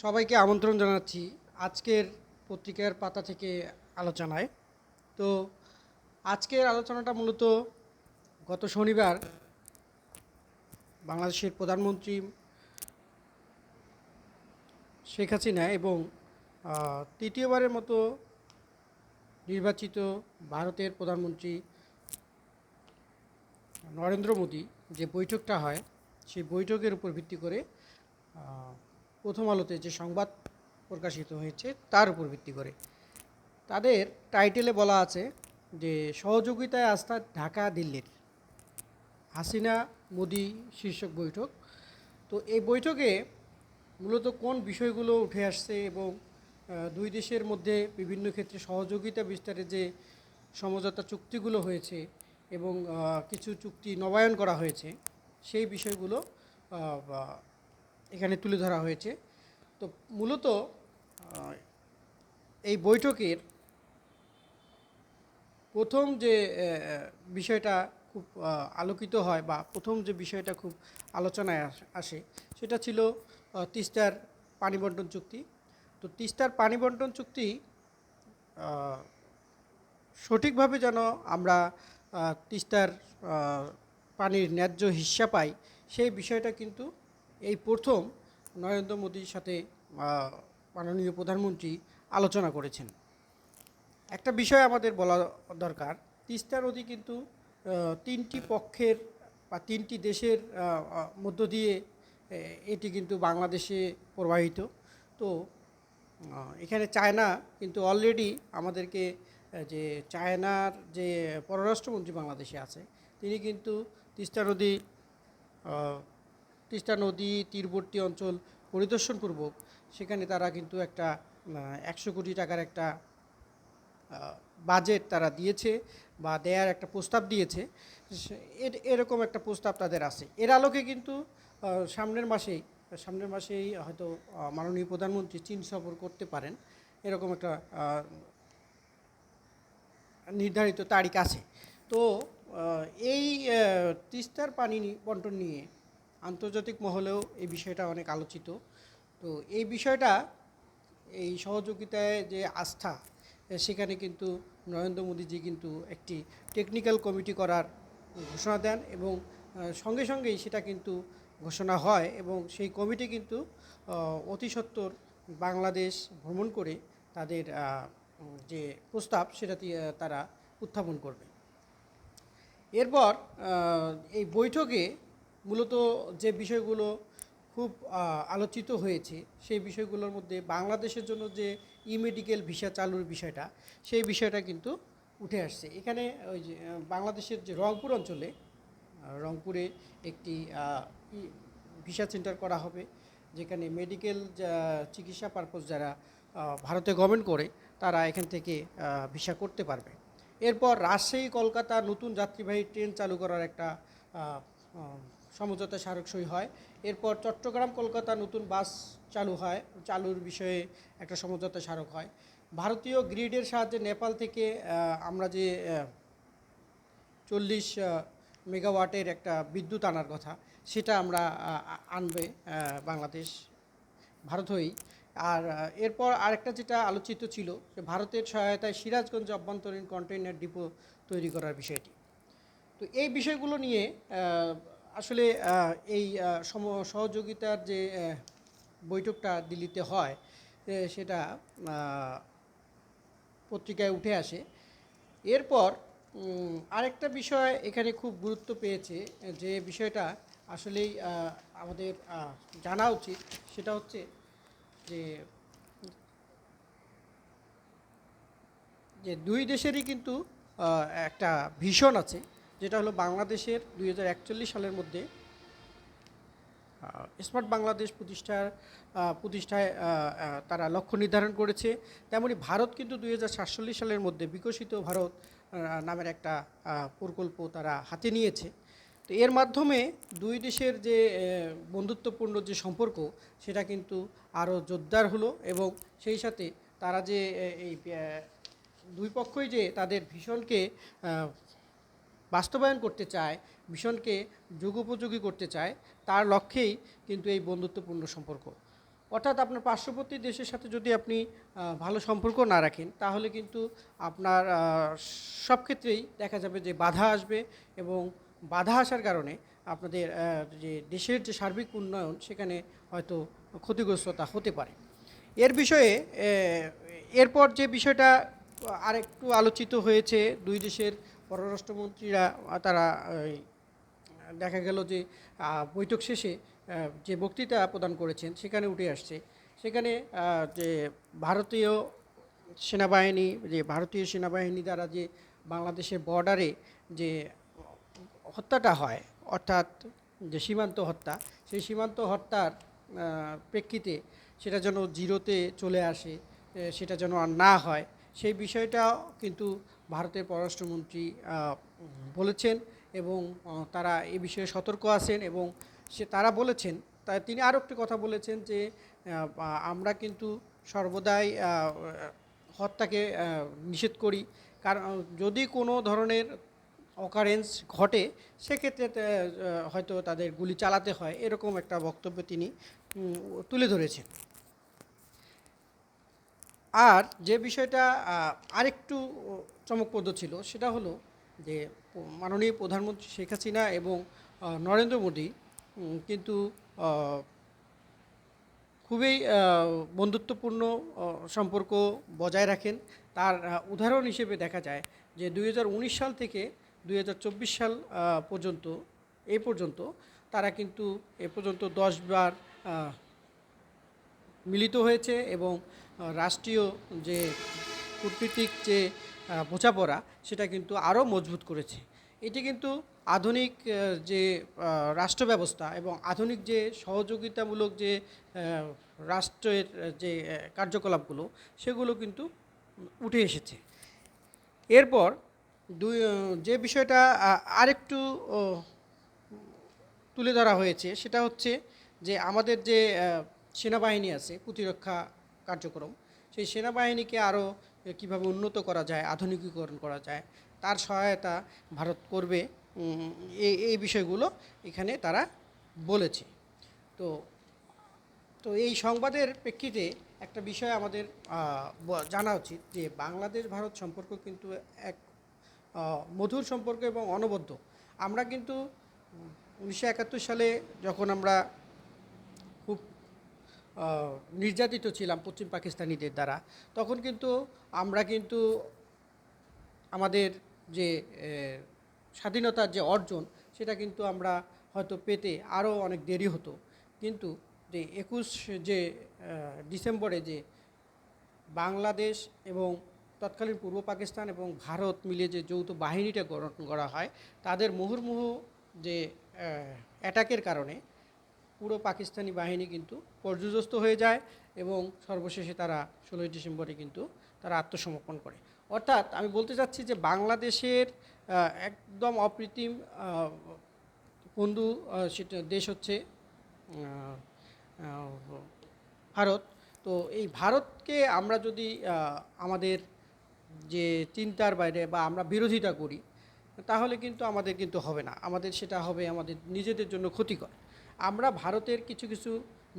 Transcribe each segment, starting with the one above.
সবাইকে আমন্ত্রণ জানাচ্ছি আজকের পত্রিকার পাতা থেকে আলোচনায়। তো আজকের আলোচনাটা মূলত গত শনিবার বাংলাদেশের প্রধানমন্ত্রী শেখ হাসিনা এবং তৃতীয়বারের মতো নির্বাচিত ভারতের প্রধানমন্ত্রী নরেন্দ্র মোদী যে বৈঠকটা হয়, সেই বৈঠকের উপর ভিত্তি করে প্রথম আলোতে যে সংবাদ প্রকাশিত হয়েছে, তার উপর ভিত্তি করে। তাদের টাইটেলে বলা আছে যে, সহযোগিতায় আস্থা ঢাকা দিল্লির। হাসিনা মোদি শীর্ষক বৈঠক। তো এই বৈঠকে মূলত কোন বিষয়গুলো উঠে আসছে এবং দুই দেশের মধ্যে বিভিন্ন ক্ষেত্রে সহযোগিতা বিস্তারে যে সমঝোতা চুক্তিগুলো হয়েছে এবং কিছু চুক্তি নবায়ন করা হয়েছে, সেই বিষয়গুলো এখানে তুলে ধরা হয়েছে। তো মূলত এই বৈঠকের প্রথম যে বিষয়টা খুব আলোকিত হয় বা প্রথম যে বিষয়টা খুব আলোচনায় আস- সেটা ছিল তিস্তার পানি বন্টন চুক্তি। তো তিস্তার পানি বন্টন চুক্তি সঠিকভাবে যেন আমরা তিস্তার পানির ন্যায্য হিস্সা পাই, সেই বিষয়টা কিন্তু এই প্রথম নরেন্দ্র মোদীর সাথে মাননীয় প্রধানমন্ত্রী আলোচনা করেছেন। একটা বিষয় আমাদের বলা দরকার, তিস্তা নদী কিন্তু তিনটি পক্ষের বা তিনটি দেশের মধ্য দিয়ে এটি কিন্তু বাংলাদেশে প্রবাহিত। তো এখানে চায়না কিন্তু অলরেডি আমাদেরকে যে চায়নার যে পররাষ্ট্রমন্ত্রী বাংলাদেশে আছে, তিনি কিন্তু তিস্তা নদী তিস্তা নদী, তীরবর্তী অঞ্চল পরিদর্শনপূর্বক সেখানে তারা কিন্তু একটা একশো কোটি টাকার একটা বাজেট তারা দিয়েছে বা দেয়ার একটা প্রস্তাব দিয়েছে। এর- এরকম একটা প্রস্তাব তাদের আছে। এর আলোকে কিন্তু সামনের মাসেই সামনের মাসেই হয়তো মাননীয় প্রধানমন্ত্রী চীন সফর করতে পারেন। এরকম একটা নির্ধারিত তারিখ আছে। তো এই তিস্তার পানি বন্টন নিয়ে আন্তর্জাতিক মহলেও এই বিষয়টা অনেক আলোচিত। তো এই বিষয়টা এই সহযোগিতায় যে আস্থা সেখানে কিন্তু নরেন্দ্র মোদীজি কিন্তু একটি টেকনিক্যাল কমিটি করার ঘোষণা দেন এবং সঙ্গে সঙ্গেই সেটা কিন্তু ঘোষণা হয় এবং সেই কমিটি কিন্তু আহ, অতি সত্বর বাংলাদেশ ভ্রমণ করে তাদের যে প্রস্তাব সেটা তারা উত্থাপন করবে। এরপর এই বৈঠকে মূলত যে বিষয়গুলো খুব আলোচিত হয়েছে, সেই বিষয়গুলোর মধ্যে বাংলাদেশের জন্য যে ই মেডিকেল ভিসা চালুর বিষয়টা, সেই বিষয়টা কিন্তু উঠে আসছে। এখানে ওই যে বাংলাদেশের যে রংপুর অঞ্চলে রংপুরে একটি ভিসা সেন্টার করা হবে, যেখানে মেডিকেল চিকিৎসা পারপোজ যারা ভারতে গভর্নমেন্ট করে, তারা এখান থেকে ভিসা করতে পারবে। এরপর রাজশাহী, কলকাতা নতুন যাত্রীবাহী ট্রেন চালু করার একটা সমঝোতা স্মারক সই হয়। এরপর চট্টগ্রাম, কলকাতা নতুন বাস চালু হয়। চালুর বিষয়ে একটা সমঝোতা স্মারক হয়। ভারতীয় গ্রিডের সাহায্যে নেপাল থেকে আমরা যে চল্লিশ মেগাওয়াটের একটা বিদ্যুৎ আনার কথা, সেটা আমরা আনবে বাংলাদেশ, ভারত হয়েই। আর এরপর আরেকটা যেটা আলোচিত ছিল, যে ভারতের সহায়তায় সিরাজগঞ্জ অভ্যন্তরীণ কন্টেইনার ডিপো তৈরি করার বিষয়টি। তো এই বিষয়গুলো নিয়ে আসলে এই সম, সহযোগিতার যে বৈঠকটা দিল্লিতে হয় সেটা পত্রিকায় উঠে আসে। এরপর আরেকটা বিষয় এখানে খুব গুরুত্ব পেয়েছে, যে বিষয়টা আসলেই আমাদের জানা উচিত, সেটা হচ্ছে যে যে দুই দেশেরই কিন্তু একটা ভীষণ আছে। যেটা হলো বাংলাদেশের দুই হাজার একচল্লিশ সালের মধ্যে স্মার্ট বাংলাদেশ প্রতিষ্ঠার প্রতিষ্ঠায় তারা লক্ষ্য নির্ধারণ করেছে। তেমনি ভারত কিন্তু দুই হাজার সাতচল্লিশ সালের মধ্যে বিকশিত ভারত নামের একটা প্রকল্প তারা হাতে নিয়েছে। তো এর মাধ্যমে দুই দেশের যে বন্ধুত্বপূর্ণ যে সম্পর্ক, সেটা কিন্তু আরও জোরদার হলো এবং সেই সাথে তারা যে এই দুই পক্ষই যে তাদের ভীষণকে বাস্তবায়ন করতে চায় মিশনকে যুগোপযোগী করতে চায়, তার লক্ষ্যেই কিন্তু এই বন্ধুত্বপূর্ণ সম্পর্ক। অর্থাৎ আপনার পার্শ্ববর্তী দেশের সাথে যদি আপনি ভালো সম্পর্ক না রাখেন, তাহলে কিন্তু আপনার সব ক্ষেত্রেই দেখা যাবে যে বাধা আসবে এবং বাধা আসার কারণে আপনাদের যে দেশের যে সার্বিক উন্নয়ন, সেখানে হয়তো ক্ষতিগ্রস্ততা হতে পারে। এর বিষয়ে এরপর যে বিষয়টা আরেকটু আলোচিত হয়েছে দুই দেশের পররাষ্ট্রমন্ত্রীরা তারা দেখা গেল যে বৈঠক শেষে যে বক্তৃতা প্রদান করেছেন সেখানে উঠে আসছে। সেখানে যে ভারতীয় সেনাবাহিনী, যে ভারতীয় সেনাবাহিনী দ্বারা যে বাংলাদেশের বর্ডারে যে হত্যাটা হয়, অর্থাৎ যে সীমান্ত হত্যা, সেই সীমান্ত হত্যার প্রেক্ষিতে সেটা যেন জিরোতে চলে আসে সেটা যেন আর না হয়, সেই বিষয়টা কিন্তু ভারতের পররাষ্ট্রমন্ত্রী বলেছেন এবং তারা এ বিষয়ে সতর্ক আছেন এবং সে, তারা বলেছেন, তা তিনি আরও একটি কথা বলেছেন যে আমরা কিন্তু সর্বদাই হত্যাকে নিষেধ করি। কারণ যদি কোনো ধরনের অকারেন্স ঘটে, সেক্ষেত্রে হয়তো তাদের গুলি চালাতে হয়, এরকম একটা বক্তব্য তিনি তুলে ধরেছেন। আর যে বিষয়টা আরেকটু চমকপ্রদ ছিল, সেটা হলো যে মাননীয় প্রধানমন্ত্রী শেখ হাসিনা এবং নরেন্দ্র মোদী কিন্তু খুবই বন্ধুত্বপূর্ণ সম্পর্ক বজায় রাখেন। তার উদাহরণ হিসেবে দেখা যায় যে দু হাজার উনিশ সাল থেকে দুই হাজার চব্বিশ সাল পর্যন্ত, এ পর্যন্ত তারা কিন্তু এ পর্যন্ত দশবার মিলিত হয়েছে এবং রাষ্ট্রীয় যে কূটনীতিক যে বোঝাপড়া, সেটা কিন্তু আরও মজবুত করেছে। এটি কিন্তু আধুনিক যে রাষ্ট্র ব্যবস্থা এবং আধুনিক যে, সহযোগিতামূলক যে রাষ্ট্রের যে কার্যকলাপগুলো, সেগুলো কিন্তু উঠে এসেছে। এরপর দুই যে বিষয়টা আরেকটু তুলে ধরা হয়েছে, সেটা হচ্ছে যে, আমাদের যে সেনাবাহিনী আছে, প্রতিরক্ষা কার্যক্রম। সেই সেনাবাহিনীকে আরও কীভাবে উন্নত করা যায়, আধুনিকীকরণ করা যায়, তার সহায়তা ভারত করবে এই এই বিষয়গুলো এখানে তারা বলেছে। তো তো এই সংবাদের প্রেক্ষিতে একটা বিষয় আমাদের জানা উচিত যে বাংলাদেশ ভারত সম্পর্ক কিন্তু এক মধুর সম্পর্ক এবং অনবদ্য। আমরা কিন্তু উনিশশো একাত্তর সালে যখন আমরা নির্যাতিত ছিলাম পশ্চিম পাকিস্তানিদের দ্বারা। তখন কিন্তু আমরা কিন্তু আমাদের যে স্বাধীনতার যে অর্জন, সেটা কিন্তু আমরা হয়তো পেতে আরও অনেক দেরি হতো। কিন্তু যে একুশ যে ডিসেম্বরে যে বাংলাদেশ এবং তৎকালীন পূর্ব পাকিস্তান এবং ভারত মিলে যে যৌথ বাহিনীটা গঠন করা হয়, তাদের মুহুর্মুহু যে অ্যাটাকের কারণে পুরো পাকিস্তানি বাহিনী কিন্তু পর্যুদস্ত হয়ে যায় এবং সর্বশেষে তারা ষোলোই ডিসেম্বরে কিন্তু তারা আত্মসমর্পণ করে। অর্থাৎ আমি বলতে চাচ্ছি যে বাংলাদেশের একদম অপ্রীতিম বন্ধু সেটা দেশ হচ্ছে ভারত। তো এই ভারতকে আমরা যদি আমাদের যে চিন্তার বাইরে বা আমরা বিরোধিতা করি, তাহলে কিন্তু আমাদের কিন্তু হবে না। আমাদের সেটা হবে আমাদের নিজেদের জন্য ক্ষতিকর। আমরা ভারতের কিছু কিছু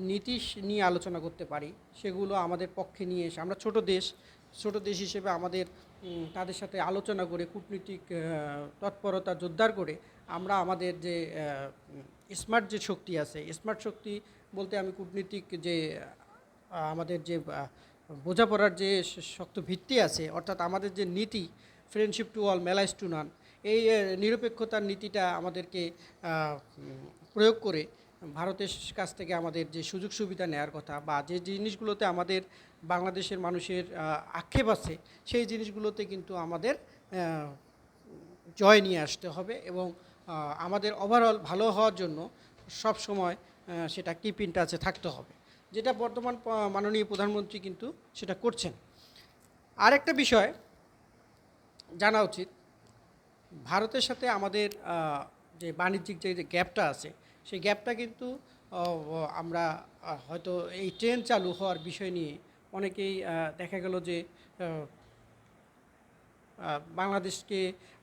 নীতি নিয়ে আলোচনা করতে পারি, সেগুলো আমাদের পক্ষে নিয়ে এসে, আমরা ছোট দেশ ছোট দেশ হিসেবে আমাদের তাদের সাথে আলোচনা করে, কূটনীতিক তৎপরতা জোরদার করে আমরা আমাদের যে স্মার্ট যে শক্তি আছে, স্মার্ট শক্তি বলতে আমি কূটনীতিক যে আমাদের যে বোঝাপড়ার যে শক্ত ভিত্তি আছে, অর্থাৎ আমাদের যে নীতি friendship to all malice to none এই নিরপেক্ষতার নীতিটা আমাদেরকে প্রয়োগ করে ভারতের কাছ থেকে আমাদের যে সুযোগ সুবিধা নেওয়ার কথা বা যে জিনিসগুলোতে আমাদের বাংলাদেশের মানুষের আক্ষেপ আছে, সেই জিনিসগুলোতে কিন্তু আমাদের জয় নিয়ে আসতে হবে এবং আমাদের ওভারঅল ভালো হওয়ার জন্য সব সময় সেটা কিপ ইন টাচে থাকতে হবে। যেটা বর্তমান মাননীয় প্রধানমন্ত্রী কিন্তু সেটা করছেন। আরেকটা বিষয় জানা উচিত, ভারতের সাথে আমাদের যে বাণিজ্যিক যে যে গ্যাপটা আছে সেই গ্যাপটা কিন্তু আমরা হয়তো এই ট্রেন চালু হওয়ার বিষয় নিয়ে অনেকেই দেখা গেল যে বাংলাদেশকে,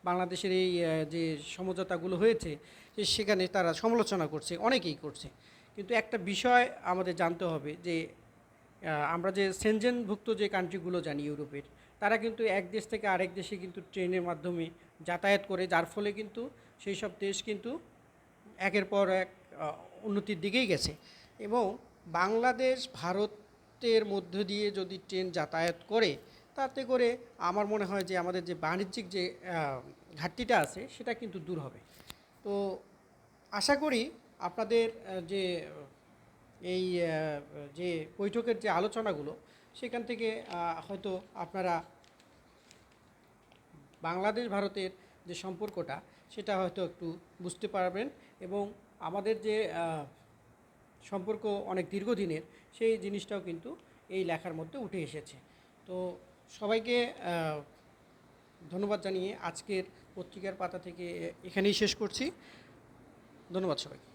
বাংলাদেশের এই যে সমঝোতাগুলো হয়েছে সেখানে তারা সমালোচনা করছে, অনেকেই করছে। কিন্তু একটা বিষয় আমাদের জানতে হবে যে আমরা যে সেনজেনভুক্ত যে কান্ট্রিগুলো জানি ইউরোপের, তারা কিন্তু এক দেশ থেকে আরেক দেশে কিন্তু ট্রেনের মাধ্যমে যাতায়াত করে, যার ফলে কিন্তু সেই সব দেশ কিন্তু একের পর এক উন্নতির দিকেই গেছে। এবং বাংলাদেশ ভারতের মধ্য দিয়ে যদি ট্রেন যাতায়াত করে, তাতে করে আমার মনে হয় যে আমাদের যে বাণিজ্যিক যে ঘাটতিটা আছে, সেটা কিন্তু দূর হবে। তো আশা করি আপনাদের যে, এই যে বৈঠকের যে আলোচনাগুলো, সেখান থেকে হয়তো আপনারা বাংলাদেশ ভারতের যে সম্পর্কটা, সেটা হয়তো একটু বুঝতে পারবেন। এবং আমাদের যে সম্পর্ক অনেক দীর্ঘদিনের, সেই জিনিসটাও কিন্তু এই লেখার মধ্যে উঠে এসেছে। তো সবাইকে ধন্যবাদ জানিয়ে আজকের পত্রিকার পাতা থেকে এখানেই শেষ করছি। ধন্যবাদ সবাইকে।